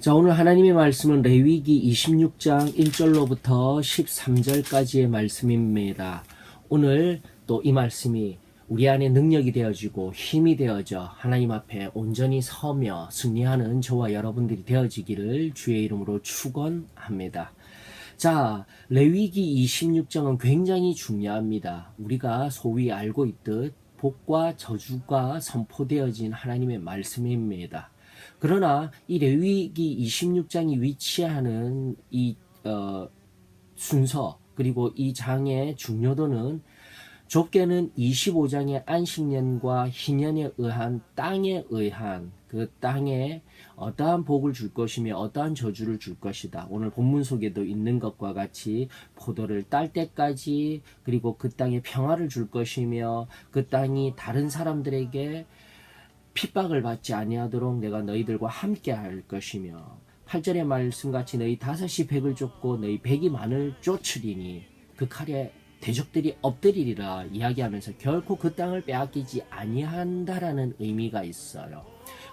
자, 오늘 하나님의 말씀은 레위기 26장 1절로부터 13절까지의 말씀입니다. 오늘 또 이 말씀이 우리 안에 능력이 되어지고 힘이 되어져 하나님 앞에 온전히 서며 승리하는 저와 여러분들이 되어지기를 주의 이름으로 축원합니다. 자, 레위기 26장은 굉장히 중요합니다. 우리가 소위 알고 있듯 복과 저주가 선포되어진 하나님의 말씀입니다. 그러나 이 레위기 26장이 위치하는 이 어, 순서 그리고 이 장의 중요도는 좁게는 25장의 안식년과 희년에 의한 땅에 의한 그 땅에 어떠한 복을 줄 것이며 어떠한 저주를 줄 것이다. 오늘 본문 속에도 있는 것과 같이 포도를 딸 때까지 그리고 그 땅에 평화를 줄 것이며 그 땅이 다른 사람들에게 핍박을 받지 아니하도록 내가 너희들과 함께 할 것이며 8절의 말씀같이 너희 다섯이 백을 쫓고 너희 백이 만을 쫓으리니 그 칼에 대적들이 엎드리리라 이야기하면서 결코 그 땅을 빼앗기지 아니한다라는 의미가 있어요.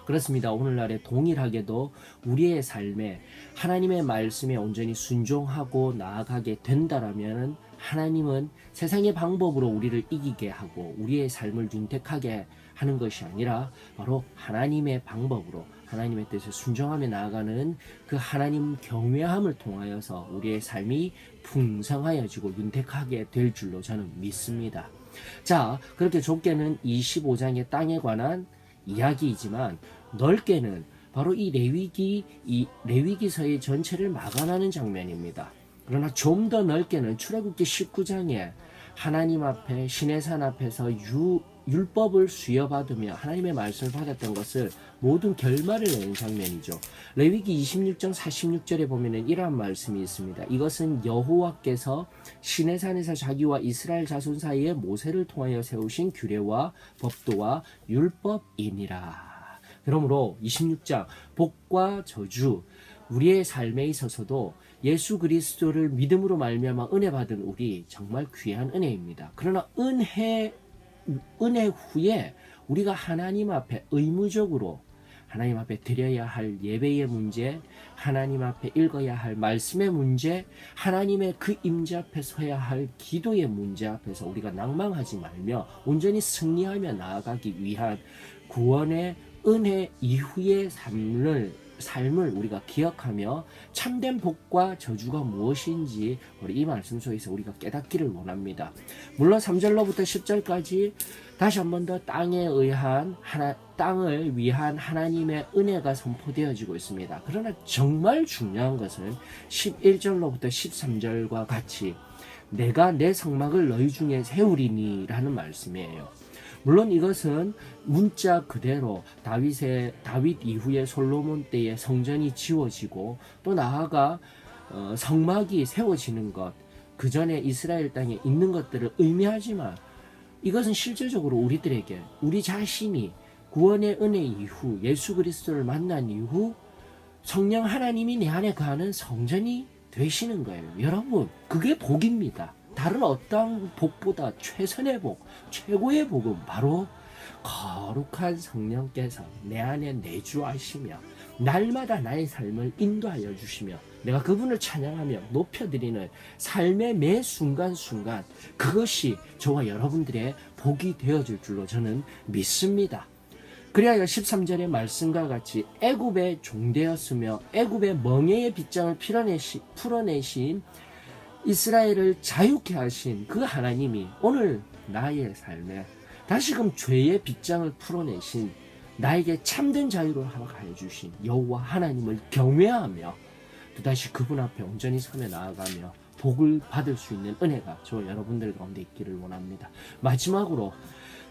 그렇습니다. 오늘날에 동일하게도 우리의 삶에 하나님의 말씀에 온전히 순종하고 나아가게 된다라면 하나님은 세상의 방법으로 우리를 이기게 하고 우리의 삶을 윤택하게 하는 것이 아니라 바로 하나님의 방법으로 하나님의 뜻에 순종하며 나아가는 그 하나님 경외함을 통하여서 우리의 삶이 풍성하여지고 윤택하게 될 줄로 저는 믿습니다. 자, 그렇게 좁게는 25장의 땅에 관한 이야기이지만 넓게는 바로 이 레위기 이 레위기서의 전체를 마감하는 장면입니다. 그러나 좀 더 넓게는 출애굽기 19장에 하나님 앞에 신의 산 앞에서 유, 율법을 수여받으며 하나님의 말씀을 받았던 것을 모든 결말을 내는 장면이죠. 레위기 26장 46절에 보면은 이러한 말씀이 있습니다. 이것은 여호와께서 신의 산에서 자기와 이스라엘 자손 사이에 모세를 통하여 세우신 규례와 법도와 율법이니라. 그러므로 26장 복과 저주 우리의 삶에 있어서도 예수 그리스도를 믿음으로 말미암아 은혜 받은 우리 정말 귀한 은혜입니다. 그러나 은혜 은혜 후에 우리가 하나님 앞에 의무적으로 하나님 앞에 드려야 할 예배의 문제, 하나님 앞에 읽어야 할 말씀의 문제, 하나님의 그 임재 앞에 서야 할 기도의 문제 앞에서 우리가 낭망하지 말며 온전히 승리하며 나아가기 위한 구원의 은혜 이후의 삶을 삶을 우리가 기억하며 참된 복과 저주가 무엇인지 우리 이 말씀 속에서 우리가 깨닫기를 원합니다. 물론 3절로부터 10절까지 다시 한 번 더 땅에 의한 하나 땅을 위한 하나님의 은혜가 선포되어지고 있습니다. 그러나 정말 중요한 것은 11절로부터 13절과 같이 내가 내 성막을 너희 중에 세우리니라는 말씀이에요. 물론 이것은 문자 그대로 다윗의 다윗 이후에 솔로몬 때에 성전이 지어지고 또 나아가 어, 성막이 세워지는 것, 그 전에 이스라엘 땅에 있는 것들을 의미하지만 이것은 실제적으로 우리들에게 우리 자신이 구원의 은혜 이후 예수 그리스도를 만난 이후 성령 하나님이 내 안에 거하는 성전이 되시는 거예요. 여러분, 그게 복입니다. 다른 어떤 복보다 최선의 복, 최고의 복은 바로 거룩한 성령께서 내 안에 내주하시며 날마다 나의 삶을 인도하여 주시며 내가 그분을 찬양하며 높여드리는 삶의 매 순간순간 그것이 저와 여러분들의 복이 되어질 줄로 저는 믿습니다. 그리하여 13절의 말씀과 같이 애굽의 종되었으며 애굽의 멍에의 빗장을 풀어내신 이스라엘을 자유케 하신 그 하나님이 오늘 나의 삶에 다시금 죄의 빗장을 풀어내신 나에게 참된 자유를 허락하여 주신 여호와 하나님을 경외하며 또다시 그분 앞에 온전히 서며 나아가며 복을 받을 수 있는 은혜가 저 여러분들 가운데 있기를 원합니다. 마지막으로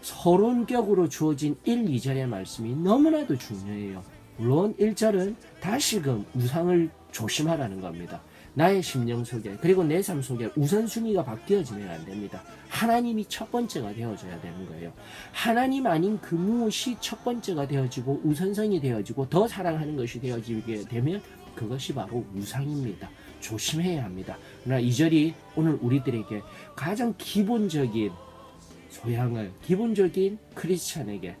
서론격으로 주어진 1, 2절의 말씀이 너무나도 중요해요. 물론 1절은 다시금 우상을 조심하라는 겁니다. 나의 심령 속에 그리고 내 삶 속에 우선순위가 바뀌어지면 안 됩니다. 하나님이 첫 번째가 되어져야 되는 거예요. 하나님 아닌 그 무엇이 첫 번째가 되어지고 우선성이 되어지고 더 사랑하는 것이 되어지게 되면 그것이 바로 우상입니다. 조심해야 합니다. 그러나 이 절이 오늘 우리들에게 가장 기본적인 소양을 기본적인 크리스찬에게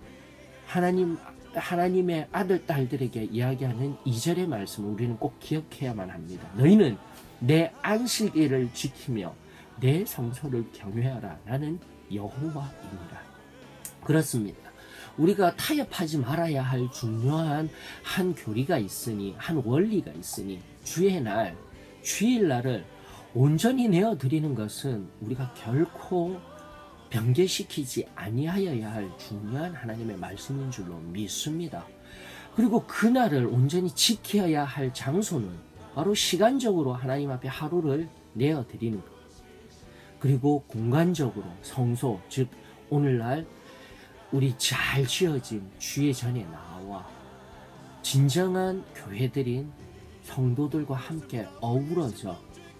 하나님 하나님의 아들 딸들에게 이야기하는 이절의 말씀을 우리는 꼭 기억해야만 합니다. 너희는 내 안식일을 지키며 내 성소를 경외하라. 나는 여호와입니다. 그렇습니다. 우리가 타협하지 말아야 할 중요한 한 교리가 있으니 한 원리가 있으니 주의 날 주일날을 온전히 내어 드리는 것은 우리가 결코 변개시키지 아니하여야 할 중요한 하나님의 말씀인 줄로 믿습니다. 그리고 그날을 온전히 지켜야 할 장소는 바로 시간적으로 하나님 앞에 하루를 내어 드리는 것. 그리고 공간적으로 성소, 즉 오늘날 우리 잘 지어진 주의 전에 나와 진정한 교회들인 성도들과 함께 어우러져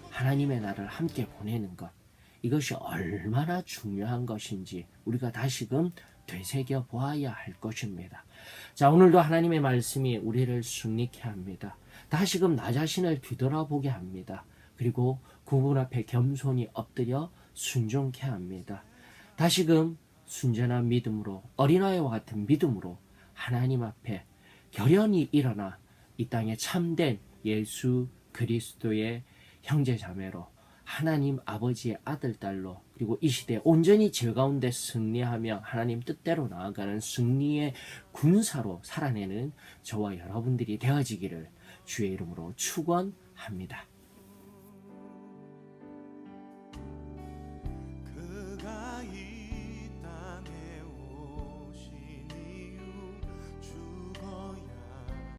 하나님의 날을 함께 보내는 것. 이것이 얼마나 중요한 것인지 우리가 다시금 되새겨 보아야 할 것입니다. 자, 오늘도 하나님의 말씀이 우리를 순리케 합니다. 다시금 나 자신을 뒤돌아보게 합니다. 그리고 그분 앞에 겸손히 엎드려 순종케 합니다. 다시금 순전한 믿음으로 어린아이와 같은 믿음으로 하나님 앞에 결연히 일어나 이 땅에 참된 예수 그리스도의 형제 자매로 하나님 아버지의 아들 딸로 그리고 이 시대에 온전히 죄 가운데 승리하며 하나님 뜻대로 나아가는 승리의 군사로 살아내는 저와 여러분들이 되어지기를 주의 이름으로 축원합니다.